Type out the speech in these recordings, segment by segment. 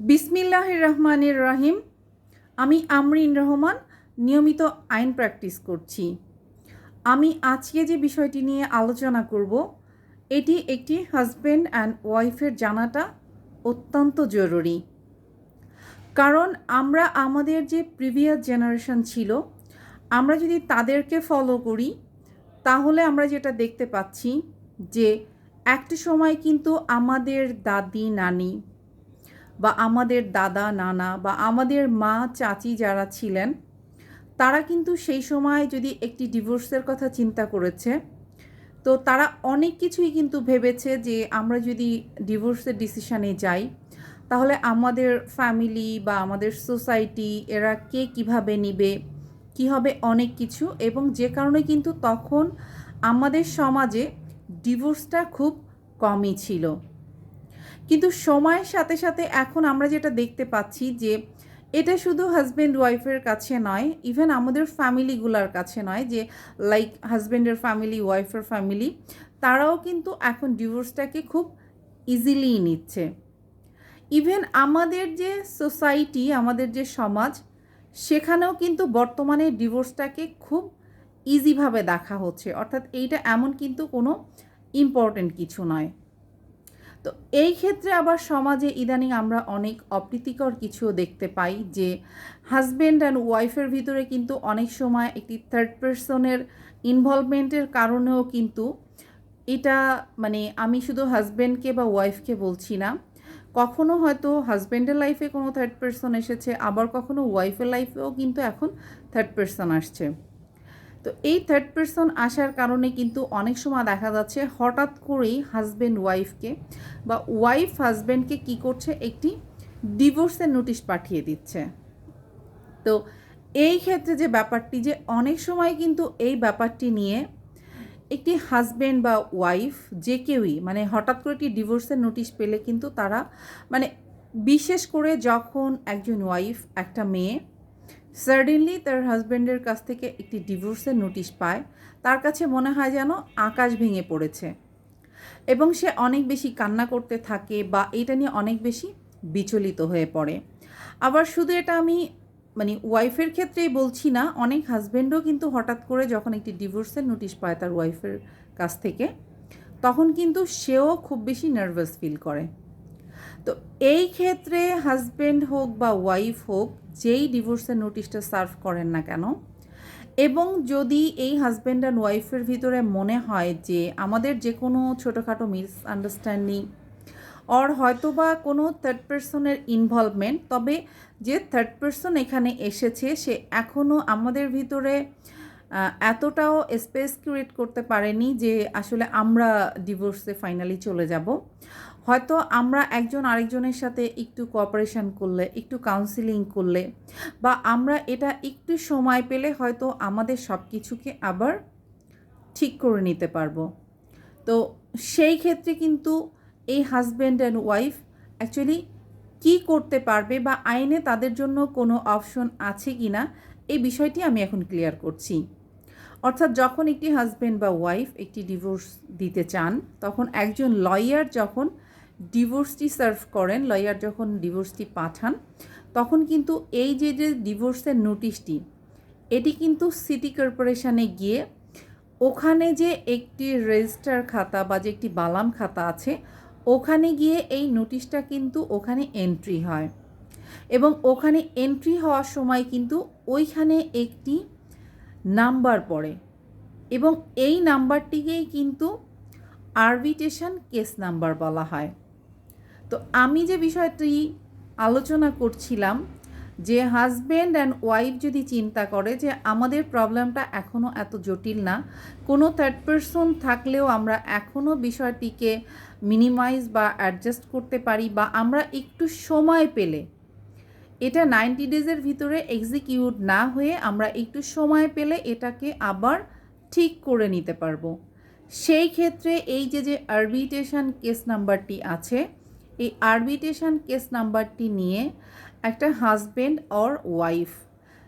বিসমিল্লাহ রহমানের রাহিম। আমি আমরিন রহমান, নিয়মিত আইন প্র্যাকটিস করছি। আমি আজকে যে বিষয়টি নিয়ে আলোচনা করব, এটি একটি হাজব্যান্ড অ্যান্ড ওয়াইফের জানাটা অত্যন্ত জরুরি। কারণ আমরা আমাদের যে প্রিভিয়াস জেনারেশন ছিল, আমরা যদি তাদেরকে ফলো করি, তাহলে আমরা যেটা দেখতে পাচ্ছি যে, একটা সময় কিন্তু আমাদের দাদি, নানি বা আমাদের দাদা, নানা বা আমাদের মা, চাচি যারা ছিলেন, তারা কিন্তু সেই সময় যদি একটি ডিভোর্সের কথা চিন্তা করেছে, তো তারা অনেক কিছুই কিন্তু ভেবেছে যে আমরা যদি ডিভোর্সের ডিসিশানে যাই, তাহলে আমাদের ফ্যামিলি বা আমাদের সোসাইটি এরা কে কীভাবে নিবে, কী হবে অনেক কিছু এবং যে কারণে কিন্তু তখন আমাদের সমাজে ডিভোর্সটা খুব কমই ছিল। কিন্তু সময়ের সাথে সাথে এখন আমরা যেটা দেখতে পাচ্ছি যে এটা শুধু হাজব্যান্ড ওয়াইফের কাছে নয় ইভেন আমাদের ফ্যামিলিগুলার কাছে নয়, যে লাইক হাজব্যান্ডের ফ্যামিলি ওয়াইফের ফ্যামিলি তারাও কিন্তু এখন ডিভোর্সটাকে খুব ইজিলি নিচ্ছে। ইভেন আমাদের যে সোসাইটি আমাদের যে সমাজ, সেখানেও কিন্তু বর্তমানে ডিভোর্সটাকে খুব ইজিভাবে দেখা হচ্ছে। অর্থাৎ এইটা এমন কিন্তু কোনো ইম্পর্টেন্ট কিছু নয়। তো এই ক্ষেত্রে আবার সমাজে ইদানিং আমরা অনেক অপ্রীতিকর কিছুও দেখতে পাই যে হাজব্যান্ড অ্যান্ড ওয়াইফের ভিতরে কিন্তু অনেক সময় একটি থার্ড পার্সনের ইনভলভমেন্টের কারণেও কিন্তু এটা মানে আমি শুধু হাজব্যান্ডকে বা ওয়াইফকে বলছি না, কখনো হয়তো হাজব্যান্ডের লাইফে কোনো থার্ড পার্সন এসেছে, আবার কখনো ওয়াইফের লাইফেও কিন্তু এখন থার্ড পার্সন আসছে। তো এই থার্ড পার্সন আসার কারণে কিন্তু অনেক সময় দেখা যাচ্ছে হঠাৎ করেই হাজব্যান্ড ওয়াইফকে বা ওয়াইফ হাজব্যান্ডকে কি করছে? একটি ডিভোর্সের নোটিশ পাঠিয়ে দিচ্ছে। তো এই ক্ষেত্রে যে ব্যাপারটি যে অনেক সময় কিন্তু এই ব্যাপারটি নিয়ে একটি হাজব্যান্ড বা ওয়াইফ যে কেউই মানে হঠাৎ করে একটি ডিভোর্সের নোটিশ পেলে কিন্তু তারা মানে বিশেষ করে যখন একজন ওয়াইফ একটা মেয়ে সাডেনলি তার হাজব্যান্ডের কাছ থেকে একটি ডিভোর্সের নোটিশ পায়। তার কাছে মনে হয় যেন আকাশ ভেঙে পড়েছে। এবং সে অনেক বেশি কান্না করতে থাকে বা এটা নিয়ে অনেক বেশি বিচলিত হয়ে পড়ে। আবার শুধু এটা আমি মানে ওয়াইফের ক্ষেত্রেই বলছি না, অনেক হাজব্যান্ডও কিন্তু হঠাৎ করে যখন একটি ডিভোর্সের নোটিশ পায় তার ওয়াইফের কাছ থেকে, তখন কিন্তু সেও খুব বেশি নার্ভাস ফিল করে। তো এই ক্ষেত্রে হাজব্যান্ড হোক বা ওয়াইফ হোক, যেই ডিভোর্সের নোটিশটা সার্ভ করেন না কেন, এবং যদি এই হাজব্যান্ড অ্যান্ড ওয়াইফের ভিতরে মনে হয় যে আমাদের যে কোনো ছোটোখাটো মিস আন্ডারস্ট্যান্ডিং অর হয়তো বা কোনো থার্ড পার্সনের ইনভলভমেন্ট তবে যে থার্ড পার্সন এখানে এসেছে, সে এখনও আমাদের ভিতরে এতটাও স্পেস ক্রিয়েট করতে পারেনি যে আসলে আমরা ডিভোর্সে ফাইনালি চলে যাব। হয়তো আমরা একজন আরেকজনের সাথে একটু কোঅপারেশন করলে, একটু কাউন্সিলিং করলে, বা আমরা এটা একটু সময় পেলে হয়তো আমাদের সব কিছুকে আবার ঠিক করে নিতে পারব। তো সেই ক্ষেত্রে কিন্তু এই হাজব্যান্ড অ্যান্ড ওয়াইফ অ্যাকচুয়ালি কী করতে পারবে বা আইনে তাদের জন্য কোনো অপশন আছে কি না এই বিষয়টি আমি এখন ক্লিয়ার করছি। অর্থাৎ যখন একটি হাজব্যান্ড বা ওয়াইফ একটি ডিভোর্স দিতে চান, তখন একজন লয়ার যখন ডিভোর্সটি সার্ভ করেন লয়ার যখন ডিভোর্সটি পাঠান, তখন কিন্তু এই যে যে ডিভোর্সের নোটিশটি এটি কিন্তু সিটি কর্পোরেশনে গিয়ে ওখানে যে একটি রেজিস্টার খাতা বা যে একটি বালাম খাতা আছে, ওখানে গিয়ে এই নোটিশটা কিন্তু ওখানে এন্ট্রি হয়। এবং ওখানে এন্ট্রি হওয়ার সময় কিন্তু ওইখানে একটি নাম্বার পড়ে। এবং এই নাম্বারটিকেই কিন্তু আরবিটেশন কেস নাম্বার বলা হয়। তো আমি যে বিষয়টি আলোচনা করছিলাম, যে হাজব্যান্ড অ্যান্ড ওয়াইফ যদি চিন্তা করে যে আমাদের প্রবলেমটা এখনও এত জটিল না, কোনো থার্ড পারসন থাকলেও আমরা এখনও বিষয়টিকে মিনিমাইজ বা অ্যাডজাস্ট করতে পারি বা আমরা একটু সময় পেলে এটা নাইনটি ডেজের ভিতরে এক্সিকিউট না হয়ে আমরা একটু সময় পেলে এটাকে আবার ঠিক করে নিতে পারব। সেই ক্ষেত্রে এই যে যে আরবিটেশন কেস নাম্বারটি আছে, এই আরবিটেশন কেস নাম্বারটি নিয়ে একটা হাজব্যান্ড অর ওয়াইফ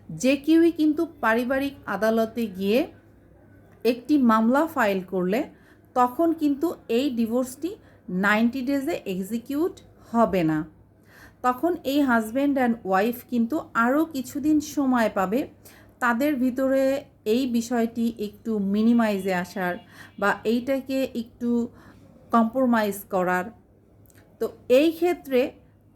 যে কেউই কিন্তু পারিবারিক আদালতে গিয়ে একটি মামলা ফাইল করলে তখন কিন্তু এই ডিভোর্সটি নাইনটি ডেজে এক্সিকিউট হবে না। তখন এই হাজব্যান্ড অ্যান্ড ওয়াইফ কিন্তু আরও কিছুদিন সময় পাবে তাদের ভিতরে এই বিষয়টি একটু মিনিমাইজে আসার বা এইটাকে একটু কম্প্রোমাইজ করার। তো এই ক্ষেত্রে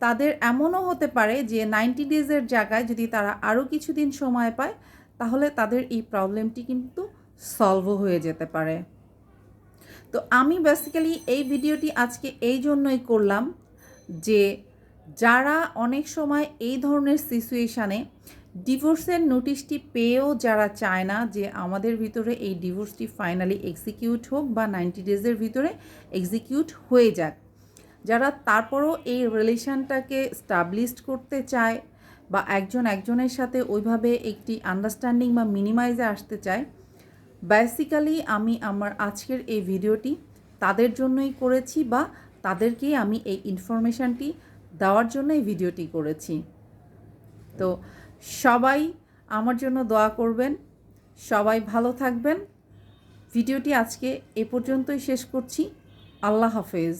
তাদের এমনও হতে পারে যে নাইনটি ডেজের জায়গায় যদি তারা আরও কিছুদিন সময় পায়, তাহলে তাদের এই প্রবলেমটি কিন্তু সলভও হয়ে যেতে পারে। তো আমি বেসিক্যালি এই ভিডিওটি আজকে এই জন্যই করলাম যে যারা অনেক সময় এই ধরনের সিচুয়েশানে ডিভোর্সের নোটিশটি পেয়েও যারা চায় না যে আমাদের ভিতরে এই ডিভোর্সটি ফাইনালি এক্সিকিউট হোক বা নাইনটি ডেজের ভিতরে এক্সিকিউট হয়ে যাক, যারা তারপরও এই রিলেশনটাকে স্টাবলিশড করতে চায় বা একজন একজনের সাথে ওইভাবে একটি আন্ডারস্ট্যান্ডিং বা মিনিমাইজে আসতে চায় বেসিক্যালি আমি আমার আজকের এই ভিডিওটি তাদের জন্যই করেছি বা তাদেরকেই আমি এই ইনফরমেশানটি দেওয়ার জন্য এই ভিডিওটি করেছি। তো সবাই আমার জন্য দোয়া করবেন, সবাই ভালো থাকবেন। ভিডিওটি আজকে এ পর্যন্তই শেষ করছি। আল্লাহ হাফেজ।